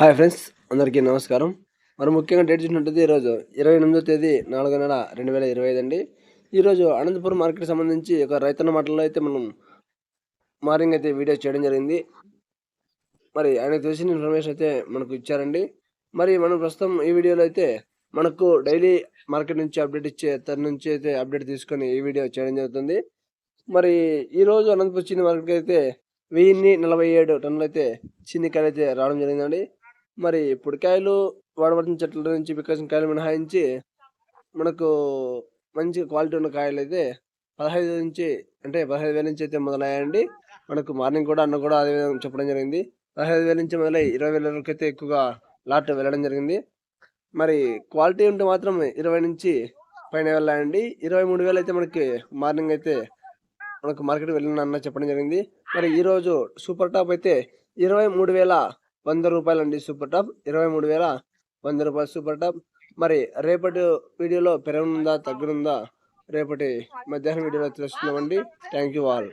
Hi friends అందరికీ నమస్కారం. మరి ముఖ్యంగా డేట్ చూసినట్టు ఈరోజు ఇరవై ఎనిమిదో తేదీ నాలుగో నెల రెండు వేల ఇరవై ఐదు అండి. ఈరోజు అనంతపురం మార్కెట్ సంబంధించి ఒక రైతన్న మాటల్లో అయితే మనం మార్నింగ్ అయితే వీడియో చేయడం జరిగింది. మరి ఆయనకు తెలిసిన ఇన్ఫర్మేషన్ అయితే మనకు ఇచ్చారండి. మరి మనం ప్రస్తుతం ఈ వీడియోలో అయితే మనకు డైలీ మార్కెట్ నుంచి అప్డేట్ ఇచ్చే తన నుంచి అయితే అప్డేట్ తీసుకొని ఈ వీడియో చేయడం జరుగుతుంది. మరి ఈరోజు అనంతపురం చిన్న మార్కెట్కి అయితే వెయ్యిన్ని నలభై ఏడు టన్నులు అయితే చిన్నికాయలు అయితే రావడం జరిగిందండి. మరి పొడికాయలు వాడబడిన చెట్ల నుంచి పికాసిన కాయలు మినహాయించి మనకు మంచి క్వాలిటీ ఉన్న కాయలు అయితే పదహైదు నుంచి అంటే పదహైదు వేల నుంచి అయితే మొదలయ్యాయండి. మనకు మార్నింగ్ కూడా అన్న కూడా అదే విధంగా చెప్పడం జరిగింది. పదహైదు వేల నుంచి మొదలై ఇరవై వేల వరకు అయితే ఎక్కువగా లాట్ వెళ్ళడం జరిగింది. మరి క్వాలిటీ ఉంటే మాత్రం ఇరవై నుంచి పైన వెళ్ళాయండి. ఇరవై మూడు వేలు అయితే మనకి మార్నింగ్ అయితే మనకు మార్కెట్ వెళ్ళిన అన్న చెప్పడం జరిగింది. మరి ఈరోజు సూపర్ టాప్ అయితే ఇరవై మూడు వేల వంద రూపాయలు అండి సూపర్ టాప్ ఇరవై మూడు వేల వంద రూపాయలు సూపర్ టాప్. మరి రేపటి వీడియోలో పెరగనుందా తగ్గనుందా? రేపటి మధ్యాహ్నం వీడియోలో తెలుసుకుందామండి. Thank you all